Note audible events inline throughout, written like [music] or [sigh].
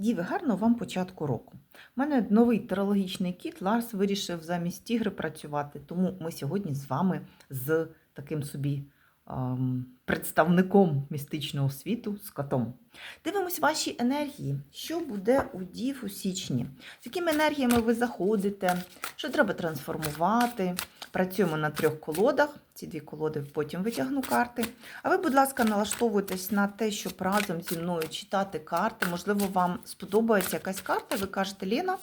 Діви, гарного вам початку року. У мене новий терологічний кіт. Ларс вирішив замість тігри працювати, тому ми сьогодні з вами з таким собі ем, представником містичного світу, з котом. Дивимось ваші енергії. Що буде у дів у січні? З якими енергіями ви заходите? Що треба трансформувати? Працюємо на трьох колодах. Ці дві колоди потім витягну карти. А ви, будь ласка, налаштовуйтесь на те, щоб разом зі мною читати карти. Можливо, вам сподобається якась карта. Ви кажете, Лена,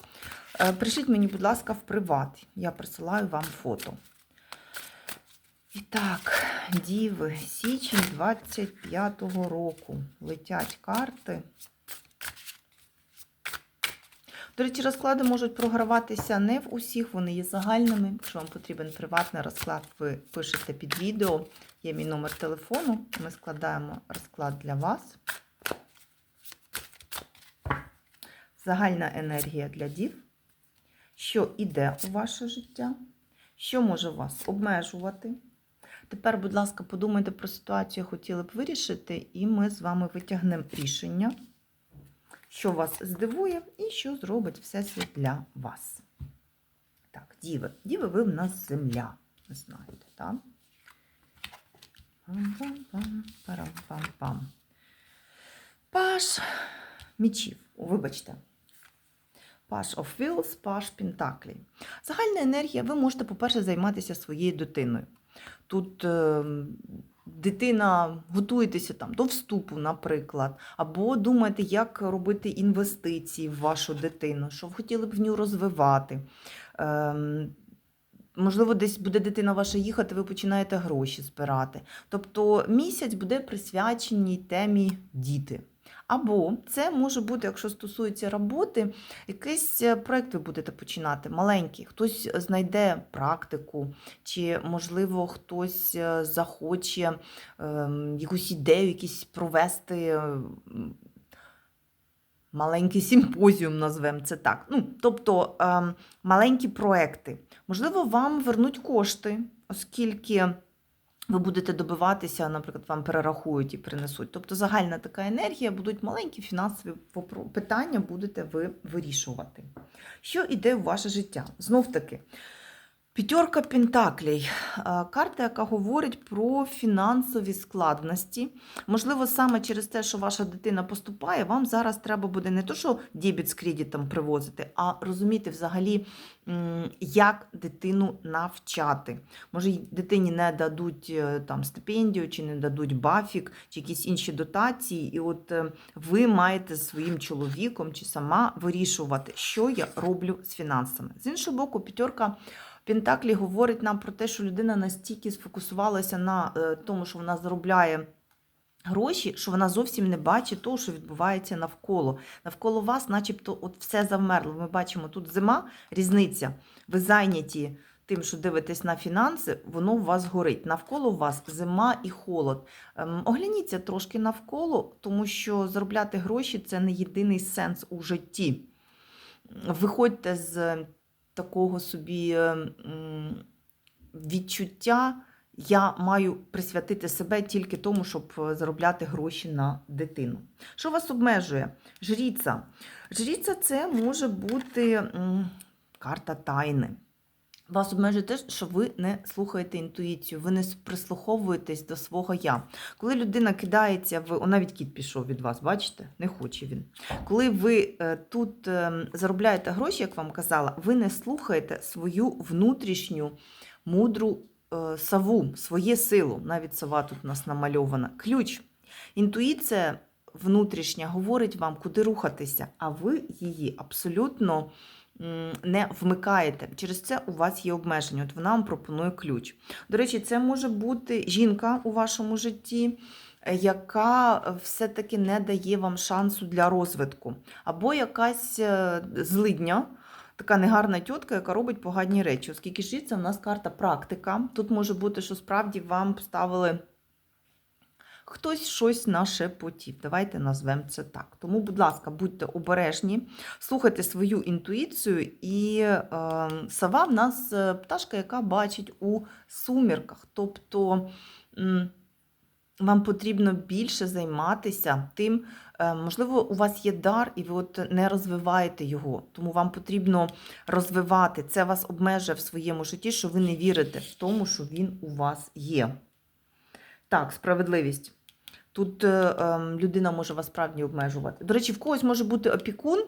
е, прийшліть мені, будь ласка, в приват. Я присилаю вам фото. І так, діви, січень 25-го року. Летять карти. До речі, розклади можуть програватися не в усіх, вони є загальними. Якщо вам потрібен приватний розклад, ви пишете під відео. Є мій номер телефону. Ми складаємо розклад для вас. Загальна енергія для дів. Що іде у ваше життя? Що може вас обмежувати? Тепер, будь ласка, подумайте про ситуацію, хотіли б вирішити, і ми з вами витягнемо рішення що вас здивує і що зробить Всесвіт для вас. Так, діви. Діви, ви в нас земля. Ви знаєте, так? Пам-пам-пам, парам-пам-пам. Паш мічів. Вибачте. Паш of Wheels, Паш Пентаклі. Загальна енергія, ви можете, по-перше, займатися своєю дитиною. Тут е, дитина готуєтеся там до вступу, наприклад, або думаєте, як робити інвестиції в вашу дитину, що ви хотіли б в нього розвивати. Ем, Можливо, десь буде дитина ваша їхати, ви починаєте гроші збирати. Тобто місяць буде присвячений темі діти. Або це може бути, якщо стосується роботи, якийсь е, проєкт ви будете починати маленький. Хтось знайде практику, чи, можливо, хтось е, захоче ем, якусь ідею, якісь провести. ем, Маленький [laughs] симпозіум назвемо це так. Ну, тобто ем, маленькі проекти. Можливо, вам вернуть кошти, оскільки ви будете добиватися, наприклад, вам перерахують і принесуть. Тобто загальна така енергія, будуть маленькі фінансові питання, будете ви вирішувати. Що йде в ваше життя? Знов таки. П'ятерка Пентаклей. Е, Карта, яка говорить про фінансові складності. Можливо, саме через те, що ваша дитина поступає, вам зараз треба буде не то, що дебіт з кредитом привозити, а розуміти взагалі, як дитину навчати. Може, дитині не дадуть е, там стипендію, чи не дадуть бафік, чи якісь інші дотації. І от е, ви маєте своїм чоловіком чи сама вирішувати, що я роблю з фінансами. З іншого боку, п'ятерка. Пентаклі говорить нам про те, що людина настільки сфокусувалася на е, тому, що вона заробляє гроші, що вона зовсім не бачить того, що відбувається навколо. Навколо вас, начебто, от все завмерло. Ми бачимо тут зима, різниця. Ви зайняті тим, що дивитесь на фінанси, воно у вас горить. Навколо вас зима і холод. Ем, Огляніться трошки навколо, тому що заробляти гроші це не єдиний сенс у житті. Виходьте з такого собі е, відчуття, я маю присвятити себе тільки тому, щоб е, заробляти гроші на дитину. Що вас обмежує? Жріця. Жріця це може бути карта тайни. Вас обмежує те, що ви не слухаєте інтуїцію, ви не прислуховуєтесь до свого я. Коли людина кидається в. Навіть кіт пішов від вас, бачите? Не хоче він. Коли ви е, тут е, заробляєте гроші, як вам казала, ви не слухаєте свою внутрішню мудру е, саву, своє силу. Навіть сова тут у нас намальована. Ключ. Інтуїція внутрішня говорить вам, куди рухатися, а ви її абсолютно не вмикаєте. Через це у вас є обмеження. От вона вам пропонує ключ. До речі, це може бути жінка у вашому житті, е, яка все-таки не дає вам шансу для розвитку, або якась е, злидня. Така негарна тітка, яка робить погані речі. Оскільки ж це в нас карта практика. Тут може бути, що справді вам поставили хтось щось нашепотів. Давайте назвемо це так. Тому, будь ласка, будьте обережні, слухайте свою інтуїцію, і е, сова в нас е, пташка, яка бачить у сумірках. Тобто вам потрібно більше займатися тим, Е, Можливо, у вас є дар, і ви от не розвиваєте його, тому вам потрібно розвивати. Це вас обмежує в своєму житті, що ви не вірите в тому, що він у вас є. Так, справедливість. Тут е, ем, людина може вас справді обмежувати. До речі, в когось може бути опікун,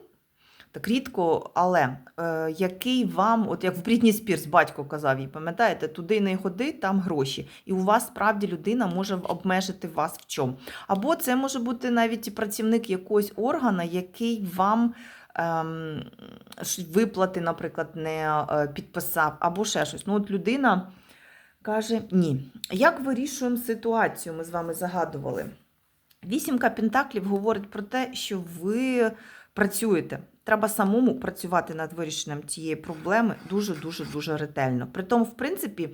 так рідко, але е, який вам, от як в Брітні Спірс батько казав їй, пам'ятаєте, туди не ходи, там гроші. І у вас справді людина може обмежити вас в чому. Або це може бути навіть працівник якогось органа, який вам ем, виплати, наприклад, не е, підписав, або ще щось. Ну, от людина каже ні. Як вирішуємо ситуацію? Ми з вами загадували. Вісімка Пентаклів говорить про те, що ви працюєте. Треба самому працювати над вирішенням цієї проблеми дуже-дуже дуже ретельно. Притому, в принципі,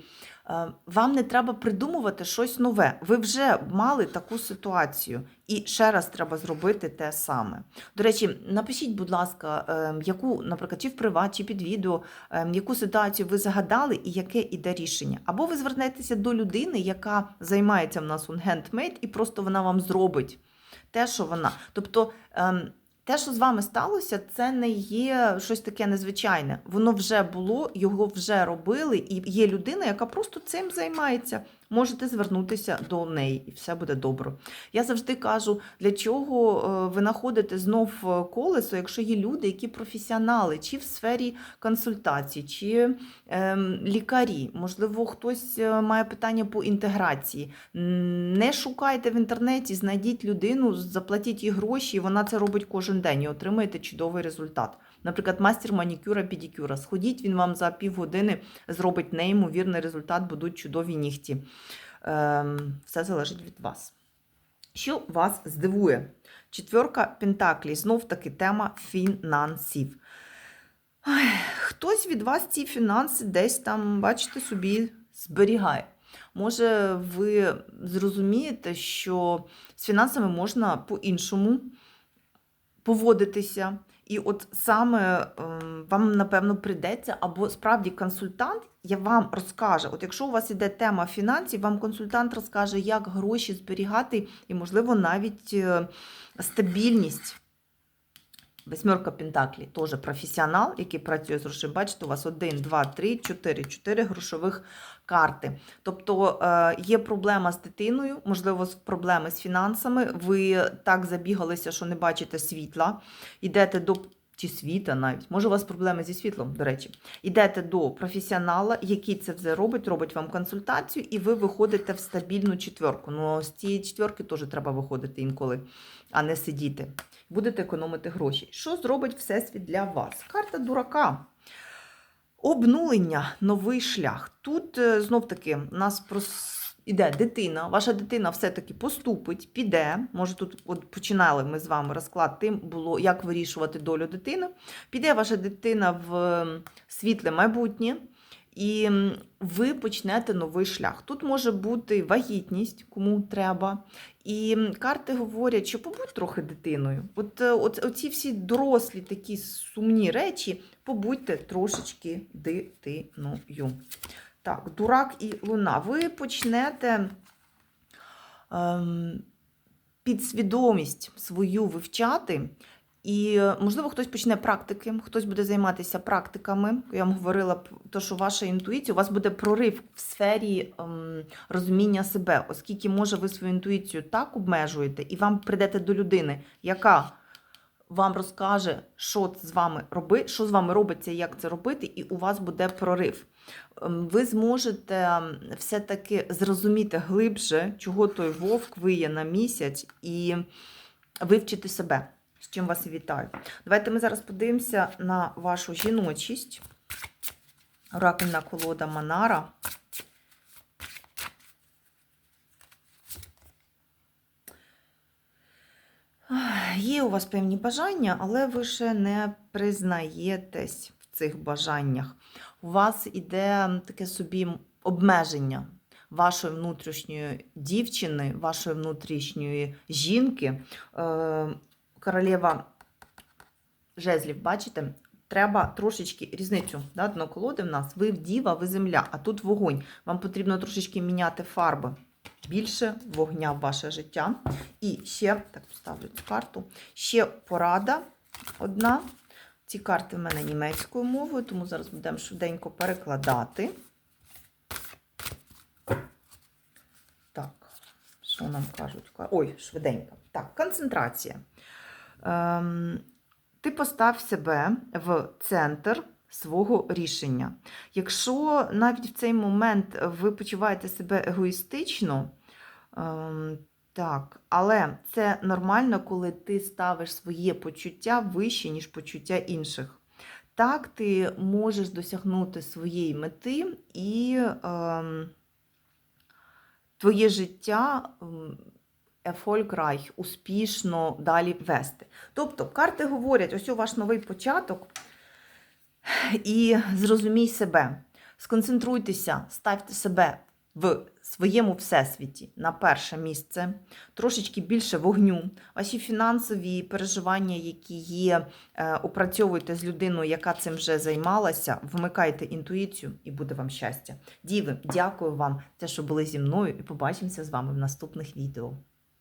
е, вам не треба придумувати щось нове. Ви вже мали таку ситуацію, і ще раз треба зробити те саме. До речі, напишіть, будь ласка, е, яку, наприклад, чи в приват, чи під відео, е, яку ситуацію ви загадали і яке іде рішення. Або ви звернетеся до людини, яка займається в нас он handmade, і просто вона вам зробить те, що вона. Тобто. Те, що з вами сталося, це не є щось таке незвичайне. Воно вже було, його вже робили, і є людина, яка просто цим займається. Можете звернутися до неї, і все буде добре. Я завжди кажу, для чого е, ви знаходите знов е, колесо, якщо є люди, які професіонали, чи в сфері консультацій, чи ем, лікарі, можливо, хтось е, має питання по інтеграції. Не шукайте в інтернеті, знайдіть людину, заплатіть їй гроші, і вона це робить кожен день і отримаєте чудовий результат. Наприклад, мастер манікюра, педикюра. Сходіть, він вам за півгодини зробить неймовірний результат, будуть чудові нігті. Ем, все залежить від вас. Що вас здивує? Четверка Пентаклі, знов таки тема фінансів. Хтось від вас ці фінанси десь там, бачите, собі зберігає. Може, ви зрозумієте, що з фінансами можна по-іншому поводитися. І от саме ем, вам, напевно, прийдеться, або справді консультант я вам розкаже. От якщо у вас іде тема фінансів, вам консультант розкаже, як гроші зберігати, і, можливо, навіть е, стабільність. Восьмерка Пентаклі теж професіонал, який працює з грошей. Бачите, у вас 1, 2, 3, 4, 4 грошових карти. Тобто е, є проблема з дитиною, можливо, проблеми з фінансами. Ви так забігалися, що не бачите світла. Йдете до чи світа навіть. Може, у вас проблеми зі світлом, до речі. Йдете до професіонала, який це все робить, робить вам консультацію, і ви виходите в стабільну четверку. Ну, з цієї четверки теж треба виходити інколи, а не сидіти. Будете економити гроші. Що зробить Всесвіт для вас? Карта дурака. Обнулення, новий шлях. Тут е, знов таки нас прос... іде дитина, ваша дитина все-таки поступить, піде. Може, тут от починали ми з вами розклад тим було, як вирішувати долю дитини. Піде ваша дитина в світле майбутнє, і ви почнете новий шлях. Тут може бути вагітність, кому треба. І карти говорять, що побудь трохи дитиною. От, е, от оці всі дорослі такі сумні речі, побудьте трошечки дитиною. Так, дурак і луна. Ви почнете ем, підсвідомість свою вивчати. І, можливо, хтось почне практики, хтось буде займатися практиками. Я вам говорила, то, що ваша інтуїція, у вас буде прорив в сфері ем, розуміння себе, оскільки, може, ви свою інтуїцію так обмежуєте, і вам прийдете до людини, яка вам розкаже, що з вами роби, що з вами робиться, як це робити, і у вас буде прорив. Ем, Ви зможете ем, все-таки зрозуміти глибше, чого той вовк виє на місяць, і вивчити себе, з чим вас і вітаю. Давайте ми зараз подивимося на вашу жіночість. Оракульна колода Манара. Є у вас певні бажання, але ви ще не признаєтесь цих бажаннях. У вас іде таке собі обмеження вашої внутрішньої дівчини, вашої внутрішньої жінки. Е, Королева жезлів, бачите? Треба трошечки різницю да, дно колоди в нас. Ви діва, ви земля, а тут вогонь. Вам потрібно трошечки міняти фарби. більше вогня в ваше життя. І ще, так поставлю цю карту, ще порада одна. Ці карти в мене німецькою мовою, тому зараз будемо швиденько перекладати. Так, що нам кажуть? Ой, швиденько. Так, концентрація. Ем, ти постав себе в центр свого рішення. Якщо навіть в цей момент ви почуваєте себе егоїстично, ем, так, але це нормально, коли ти ставиш своє почуття вище, ніж почуття інших. Так, ти можеш досягнути своєї мети і ем, твоє життя ем, erfolgreich, успішно далі вести. Тобто, карти говорять, ось у ваш новий початок, і зрозумій себе, сконцентруйтеся, ставте себе в своєму всесвіті на перше місце, трошечки більше вогню. Ваші фінансові переживання, які є, е, опрацьовуйте з людиною, яка цим вже займалася, вмикайте інтуїцію і буде вам щастя. Діви, дякую вам, те, що були зі мною, і побачимося з вами в наступних відео.